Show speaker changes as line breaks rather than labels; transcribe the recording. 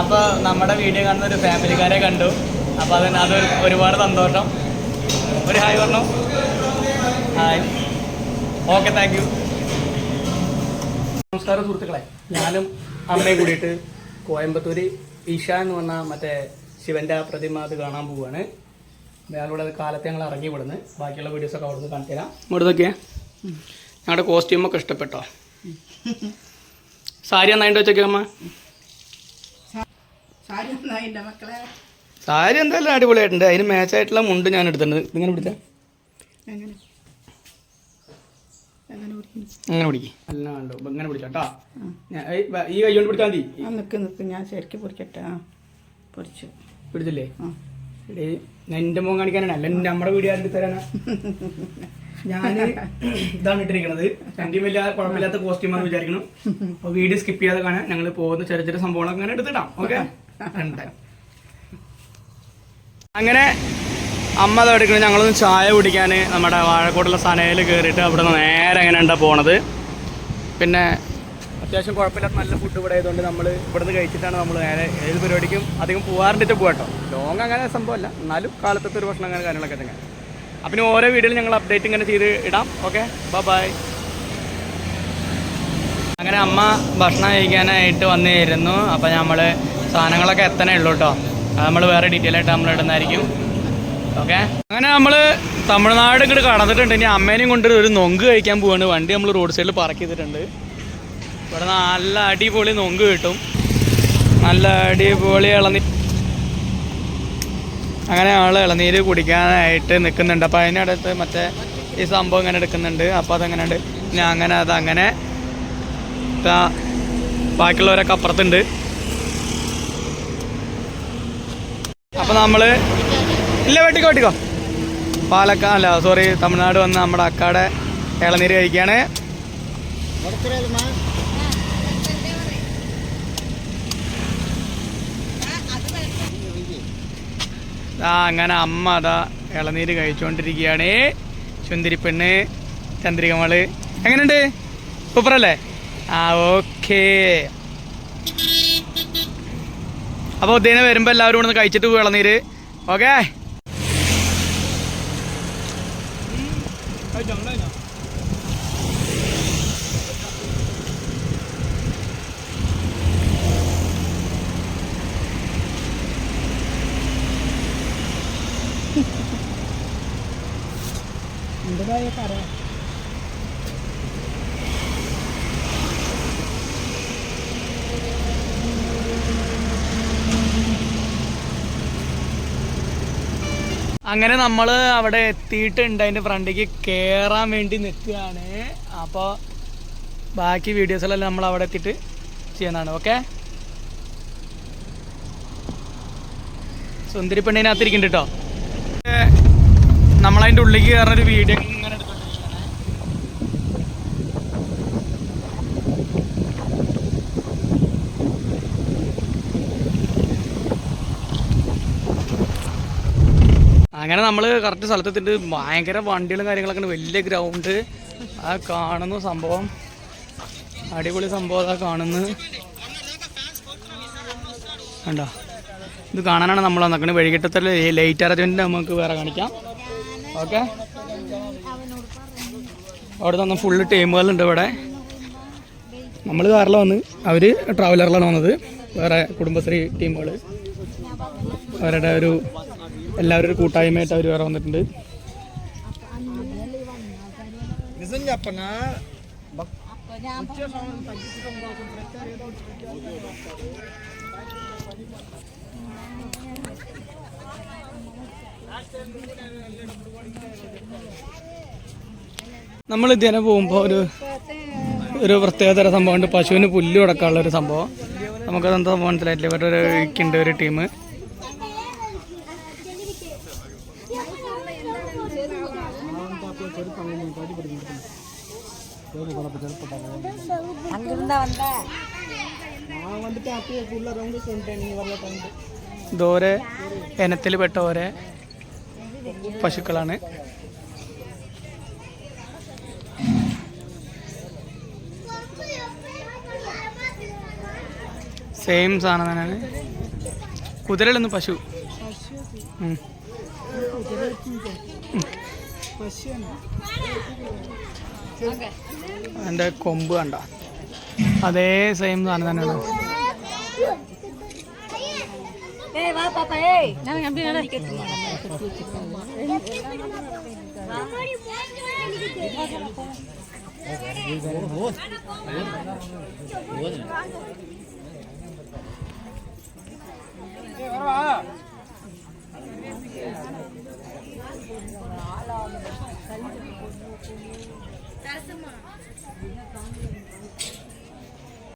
അപ്പോൾ നമ്മുടെ വീഡിയോ കാണുന്ന ഒരു ഫാമിലിക്കാരെ കണ്ടു. അപ്പോൾ അതിന് അത് ഒരുപാട് സന്തോഷം. ഒരു ഹായ് പറഞ്ഞു. ഹായ്. Okay thank you. നമസ്കാരം സുഹൃത്തുക്കളെ. ഞാനും അമ്മയും കൂടിയിട്ട് കോയമ്പത്തൂര് ഈശ എന്ന് പറഞ്ഞ മറ്റേ ശിവന്റെ ആ പ്രതിമ അത് കാണാൻ പോവുകയാണ് അയാളുടെ കാലത്ത് ഞങ്ങൾ ഇറങ്ങി വിടുന്നത് ബാക്കിയുള്ള വീഡിയോസൊക്കെ അവിടുന്ന് കാണിച്ചു തരാം. ഇവിടെ നോക്കിയേ. ഞങ്ങളുടെ കോസ്റ്റ്യൂമൊക്കെ ഇഷ്ടപ്പെട്ടോ? സാരി നന്നായിട്ട് വെച്ചേക്കാം അമ്മ.
സാരി
എന്തായാലും അടിപൊളിയായിട്ടുണ്ട്. അതിന് മാച്ചായിട്ടുള്ള മുണ്ട് ഞാൻ എടുത്തിട്ടുണ്ട്. ഇങ്ങനെ പിടിച്ചാൽ അങ്ങനെ പിടിക്കും? ഇങ്ങനെ പിടിച്ചോട്ടാ ഞാൻ ഈ കൈ കൊണ്ട് പിടിച്ചാൽ മതി.
ആ നിൽക്ക് നിൽക്ക് ഞാൻ ശരിക്കും പൊടിക്കട്ടെ. ആ പൊടിച്ചു.
പിടിച്ചില്ലേ?
ആ.
എടീ, എന്റെ മോൻ കാണിക്കാനാണ്. അല്ല നമ്മുടെ വീട് ആരുടെ തരാനാ? ഞാൻ ഇതാണ് ഇട്ടിരിക്കണത്. രണ്ടും വലിയ കുഴപ്പമില്ലാത്ത കോസ്റ്റ്യൂമാണ് വിചാരിക്കണം അപ്പോൾ വീഡിയോ സ്കിപ്പ് ചെയ്യാതെ കാണാൻ ഞങ്ങൾ പോകുന്ന ചെറിയ ചെറിയ സംഭവങ്ങളൊക്കെ അങ്ങനെ എടുത്തിടാം. ഓക്കെ അങ്ങനെ അമ്മ അത് എടുക്കണം ഞങ്ങളൊന്ന് ചായ കുടിക്കാൻ നമ്മുടെ വാഴക്കോട്ടുള്ള സനയിൽ കയറിയിട്ട് അവിടെ നിന്ന് നേരെ അങ്ങനെ ഉണ്ടാ പോണത്. പിന്നെ അത്യാവശ്യം കുഴപ്പമില്ലാത്ത നല്ല ഫുഡ് ഇവിടെ ആയതുകൊണ്ട് നമ്മൾ ഇവിടുന്ന് കഴിച്ചിട്ടാണ് നമ്മൾ നേരെ ഏത് പരിപാടിക്കും അധികം പോകാറുണ്ടിട്ട് പോകട്ടോ ലോങ് അങ്ങനെ സംഭവമല്ല എന്നാലും കാലത്തത്തെ ഒരു ഭക്ഷണം അങ്ങനെ കാര്യങ്ങളൊക്കെ തന്നെ. അപ്പം ഇനി ഓരോ വീഡിയോയിൽ ഞങ്ങൾ അപ്ഡേറ്റ് ഇങ്ങനെ ചെയ്ത് ഇടാം ഓക്കെ ബൈ അങ്ങനെ അമ്മ ഭക്ഷണം കഴിക്കാനായിട്ട് വന്നിരുന്നു അപ്പം നമ്മൾ സാധനങ്ങളൊക്കെ എത്തണേ ഉള്ളൂ കേട്ടോ അത് നമ്മൾ വേറെ ഡീറ്റെയിൽ ആയിട്ട് നമ്മൾ ഇടുന്നതായിരിക്കും. ഓക്കെ അങ്ങനെ നമ്മൾ തമിഴ്നാട് ഇങ്ങോട്ട് കടന്നിട്ടുണ്ട്. ഇനി അമ്മേനെയും കൊണ്ട് ഒരു നൊങ്ക് കഴിക്കാൻ പോവാണ്. വണ്ടി നമ്മൾ റോഡ് സൈഡിൽ പാർക്ക് ചെയ്തിട്ടുണ്ട്. ഇവിടെ നല്ല അടിപൊളി നൊങ്ക് കിട്ടും. നല്ല അടിപൊളി ഇളനീ അങ്ങനെ ആൾ ഇളനീര് കുടിക്കാനായിട്ട് നിൽക്കുന്നുണ്ട് അപ്പോൾ അതിനടുത്ത് മറ്റേ ഈ സംഭവം ഇങ്ങനെ എടുക്കുന്നുണ്ട്. അപ്പോൾ അതങ്ങനെ ഉണ്ട് ഞാൻ അങ്ങനെ അതങ്ങനെ ബാക്കിയുള്ളവരൊക്കെ അപ്പുറത്തുണ്ട്. അപ്പോൾ നമ്മൾ ഇല്ല വെട്ടിക്കോ വെട്ടിക്കോ. പാലക്കാട് അല്ല സോറി തമിഴ്നാട് വന്ന് നമ്മുടെ അക്കാടെ ഇളനീര് കഴിക്കുകയാണ് ആ അങ്ങനെ അമ്മ അതാ ഇളനീര് കഴിച്ചുകൊണ്ടിരിക്കുകയാണ് ചുന്തിരി പെണ്ണ് ചന്ദ്രികമൾ. എങ്ങനെയുണ്ട്? സൂപ്പറല്ലേ? ആ ഓക്കേ. അപ്പോൾ ഉദ്ദേശം വരുമ്പോൾ എല്ലാവരും കൂടെ ഒന്ന് കഴിച്ചിട്ട് വിളനീര്. ഓക്കെ?
എന്താ കര
അങ്ങനെ നമ്മൾ അവിടെ എത്തിയിട്ടുണ്ട്. അതിന്റെ ഫ്രണ്ടിലേക്ക് കയറാൻ വേണ്ടി നിൽക്കുകയാണ്. അപ്പോൾ ബാക്കി വീഡിയോസിലെല്ലാം നമ്മൾ അവിടെ എത്തിയിട്ട് ചെയ്യുന്നതാണ്. ഓക്കെ സുന്ദരി പെണ്ണിനകത്തിരിക്കുന്നുണ്ട് കേട്ടോ നമ്മളതിന്റെ ഉള്ളിലേക്ക് കയറുന്നൊരു വീഡിയോ ഇങ്ങനെ എടുത്തോണ്ടിരിക്കുകയാണ് അങ്ങനെ നമ്മൾ കറക്റ്റ് സ്ഥലത്തെത്തിട്ട് ഭയങ്കര വണ്ടികളും കാര്യങ്ങളൊക്കെ വലിയ ഗ്രൗണ്ട് ആ കാണുന്നു സംഭവം. അടിപൊളി സംഭവം അതാ കാണുന്നു. കണ്ടോ? ഇത് കാണാനാണ് നമ്മൾ വന്നിരിക്കുന്നത് വൈകിട്ടത്തെ ലൈറ്റ് അറേഞ്ച്മെന്റ് നമുക്ക് വേറെ കാണിക്കാം. ഓക്കെ? അവിടെ നിന്ന് ഫുള്ള് ടീമുകളുണ്ട് ഇവിടെ. നമ്മൾ കാറിൽ വന്ന് അവർ ട്രാവലറിലാണ് വന്നത്. വേറെ കുടുംബശ്രീ ടീമുകൾ അവരുടെ ഒരു എല്ലാവരും ഒരു കൂട്ടായ്മയായിട്ട് അവർ വേറെ വന്നിട്ടുണ്ട്. നമ്മൾ ഇതിനെ പോകുമ്പോൾ ഒരു ഒരു പ്രത്യേകതര സംഭവമുണ്ട്. പശുവിന് പുല്ല് കൊടുക്കാനുള്ള ഒരു സംഭവം. നമുക്കത് എന്താ മനസ്സിലായിട്ടില്ല. ഇവരുടെ ഒരു ഇക്കുണ്ട് ഒരു ടീം. ഇതോരെ ഇനത്തിൽ പെട്ട ഓരോ പശുക്കളാണ്. സെയിം സാധനം തന്നെയാണ്. കുതിരയിലൊന്ന് പശു. ഉം. അതിന്റെ കൊമ്പ് കണ്ട. അതേ സെയിം സാധനം തന്നെയാണ്.